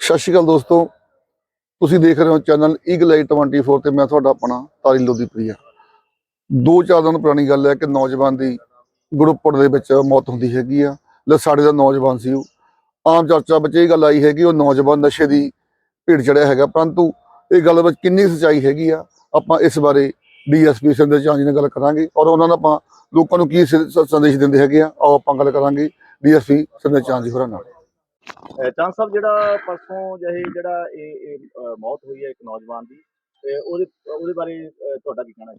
ਸਤਿ ਸ਼੍ਰੀ ਅਕਾਲ ਦੋਸਤੋ। ਤੁਸੀਂ ਦੇਖ ਰਹੇ ਹੋ ਚੈਨਲ ਈਗਲ ਆਈ 24 ਤੇ ਮੈਂ ਤੁਹਾਡਾ ਆਪਣਾ ਤਾਰੀ ਲੋਦੀਪ੍ਰਿਆ ਦੋ ਚਾਰ ਦਿਨ ਪੁਰਾਣੀ ਗੱਲ ਹੈ ਕਿ ਨੌਜਵਾਨ ਦੀ ਗਰੁੱਪੜ ਦੇ ਵਿੱਚ ਮੌਤ ਹੁੰਦੀ ਹੈਗੀ ਆ। ਲਸਾੜੇ ਦਾ ਨੌਜਵਾਨ ਸੀ ਉਹ। ਆਮ ਚਰਚਾ ਵਿੱਚ ਇਹ ਗੱਲ ਆਈ ਹੈਗੀ, ਉਹ ਨੌਜਵਾਨ ਨਸ਼ੇ ਦੀ ਭੀੜ ਚੜਿਆ ਹੈਗਾ। ਪਰੰਤੂ ਇਹ ਗੱਲ ਵਿੱਚ ਕਿੰਨੀ ਸੱਚਾਈ ਹੈਗੀ ਆ, ਆਪਾਂ ਇਸ ਬਾਰੇ ਡੀਐਸਪੀ ਸਿੰਦਰ ਚਾਂਜੀ ਨਾਲ ਗੱਲ ਕਰਾਂਗੇ ਔਰ ਉਹਨਾਂ ਨਾਲ ਆਪਾਂ ਲੋਕਾਂ ਨੂੰ ਕੀ ਸ- ਸੰਦੇਸ਼ ਦਿੰਦੇ ਹੈਗੇ ਆ, ਆਓ ਆਪਾਂ ਗੱਲ ਕਰਾਂਗੇ ਡੀਐਸਪੀ ਸਿੰਦਰ ਚਾਂਜੀ ਹੋਰਾਂ ਨਾਲ। ਚੰਦ ਸਾਹਿਬ ਜਿਹੜਾ ਪਰਸੋਂ ਜਿਹੇ ਜਿਹੜਾ ਇਹ ਇਹ, ਮੌਤ ਹੋਈ ਹੈ ਇੱਕ ਨੌਜਵਾਨ ਦੀ ਤੇ ਉਹਦੇ ਉਹਦੇ ਬਾਰੇ ਤੁਹਾਡਾ ਕੀ ਕਹਿਣਾ ਹੈ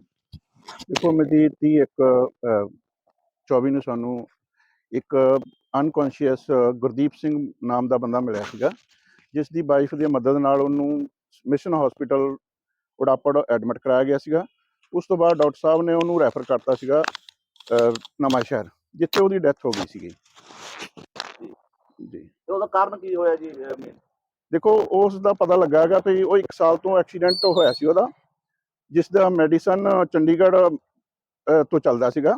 ਦੇਖੋ ਮਿਤੀ 30 ਇੱਕ ਅ, 24 ਨੂੰ ਸਾਨੂੰ ਇੱਕ ਅਨਕੌਂਸ਼ੀਅਸ ਗੁਰਦੀਪ ਸਿੰਘ ਨਾਮ ਦਾ ਬੰਦਾ ਮਿਲਿਆ ਸੀਗਾ ਜਿਸ ਦੀ ਵਾਈਫ ਦੀ ਮਦਦ ਨਾਲ ਉਹਨੂੰ ਮਿਸ਼ਨ ਹਸਪੀਟਲ ਉਡਾਪੜ ਐਡਮਿਟ ਕਰਾਇਆ ਗਿਆ ਸੀਗਾ। ਉਸ ਤੋਂ ਬਾਅਦ ਡਾਕਟਰ ਸਾਹਿਬ ਨੇ ਉਹਨੂੰ ਰੈਫਰ ਕਰਤਾ ਸੀਗਾ ਅ, ਨਵਾਂ ਸ਼ਹਿਰ ਜਿੱਥੇ ਉਹਦੀ ਡੈਥ ਹੋ ਗਈ ਸੀਗੀ। ਜੀ। ਤੇ ਉਹਦਾ ਕਾਰਨ ਕੀ ਹੋਇਆ ਜੀ? ਦੇਖੋ ਉਸ ਦਾ ਪਤਾ ਲੱਗਾ ਹੈਗਾ ਵੀ ਉਹ 1 ਸਾਲ ਤੋਂ ਐਕਸੀਡੈਂਟ ਹੋਇਆ ਸੀ ਉਹਦਾ ਜਿਸ ਦਾ ਮੈਡੀਸਨ ਚੰਡੀਗੜ੍ਹ ਅਹ, ਤੋਂ ਚੱਲਦਾ ਸੀਗਾ।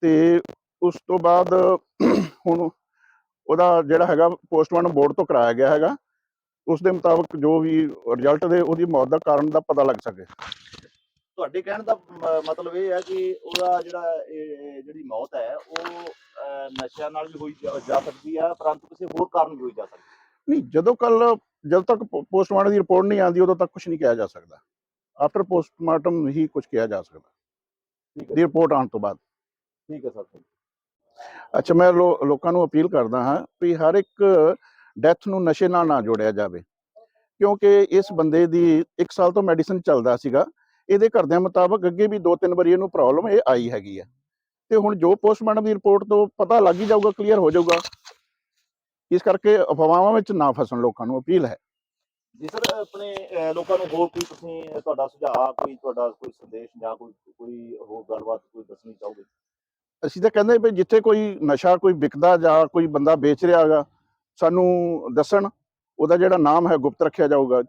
ਤੇ ਉਸ ਤੋਂ ਬਾਅਦ ਹੁਣ ਉਹਦਾ ਜਿਹੜਾ ਹੈਗਾ ਪੋਸਟਮਾਰਟਮ ਬੋਰਡ ਤੋਂ ਕਰਾਇਆ ਗਿਆ ਹੈਗਾ। ਉਸ ਦੇ ਮੁਤਾਬਕ ਜੋ ਵੀ ਰਿਜ਼ਲਟ ਦੇ ਉਹਦੀ ਮੌਤ ਦਾ ਕਾਰਨ ਦਾ ਪਤਾ ਲੱਗ ਸਕੇ। ਤੁਹਾਡੇ ਕਹਿਣ ਦਾ ਮ- ਮਤਲਬ ਇਹ ਹੈ ਕਿ ਉਹਦਾ ਜਿਹੜਾ ਇਹ- ਇਹ ਜਿਹੜੀ ਮੌਤ ਹੈ ਉਹ ਨਸ਼ਿਆਂ ਨਾਲ ਵੀ ਹੋਈ ਜਾ ਜਾ ਸਕਦੀ ਹੈ ਪਰੰਤੂ ਕਿਸੇ ਹੋਰ ਕਾਰਨ ਵੀ ਹੋਈ ਜਾ ਸਕਦੀ ਨਹੀਂ ਜਦੋਂ ਕੱਲ ਜਦ ਤੱਕ ਪੋਸਟਮਾਰਟਮ ਦੀ ਰਿਪੋਰਟ ਨਹੀਂ ਆਉਂਦੀ ਉਦੋਂ ਤੱਕ ਕੁਝ ਨਹੀਂ ਕਿਹਾ ਜਾ ਸਕਦਾ। ਆਫਟਰ ਪੋਸਟਮਾਰਟਮ ਹੀ ਕੁਝ ਕਿਹਾ ਜਾ ਸਕਦਾ। ਠੀਕ ਹੈ ਦੀ ਰਿਪੋਰਟ ਆਉਣ ਤੋਂ ਬਾਅਦ। ਠੀਕ ਹੈ ਸਰ ਅੱਛਾ ਮੈਂ ਲੋਕਾਂ ਨੂੰ ਅਪੀਲ ਕਰਦਾ ਹਾਂ ਵੀ ਹਰ ਇੱਕ ਡੈਥ ਨੂੰ ਨਸ਼ੇ ਨਾਲ ਨਾ ਜੋੜਿਆ ਜਾਵੇ। ਕਿਉਂਕਿ ਇਸ ਬੰਦੇ ਦੀ 1 ਸਾਲ ਤੋਂ ਮੈਡੀਸਨ ਚੱਲਦਾ ਸੀਗਾ। ਇਹਦੇ ਘਰਦਿਆਂ ਮੁਤਾਬਕ ਅੱਗੇ ਵੀ ਦੋ ਤਿੰਨ ਵਾਰੀ ਇਹਨੂੰ ਪ੍ਰੋਬਲਮ ਇਹ ਆਈ ਹੈਗੀ ਆ। ਤੇ ਹੁਣ ਜੋ ਪੋਸਟਮਾਰਟਮ ਦੀ ਰਿਪੋਰਟ ਤੋਂ ਪਤਾ ਲੱਗ ਹੀ ਜਾਊਗਾ ਕਲੀਅਰ ਹੋ ਜਾਊਗਾ। ਇਸ ਕਰਕੇ ਅਫਵਾਹਾਂ ਵਿੱਚ ਨਾ ਫਸਣ ਲੋਕਾਂ ਨੂੰ ਅਪੀਲ ਹੈ। ਜੀ ਸਰ ਆਪਣੇ ਲੋਕਾਂ ਨੂੰ ਹੋਰ ਕੋਈ ਤੁਸੀਂ ਤੁਹਾਡਾ ਸੁਝਾਅ ਕੋਈ ਤੁਹਾਡਾ ਕੋਈ ਸੰਦੇਸ਼ ਜਾਂ ਕੋਈ ਕੋਈ ਹੋਰ ਗੱਲਬਾਤ ਕੋਈ ਦੱਸਣੀ ਚਾਹੋਗੇ? ਅਸੀਂ ਤਾਂ ਕਹਿੰਦੇ ਵੀ ਜਿੱਥੇ ਕੋਈ ਨਸ਼ਾ ਕੋਈ ਵਿਕਦਾ ਜਾਂ ਕੋਈ ਬੰਦਾ ਵੇਚ ਰਿਹਾ ਹੈਗਾ ਸਾਨੂੰ ਦੱਸਣ। ਉਹਦਾ ਜਿਹੜਾ ਨਾਮ ਹੈ ਗੁਪਤ ਰੱਖਿਆ ਜਾਊਗਾ।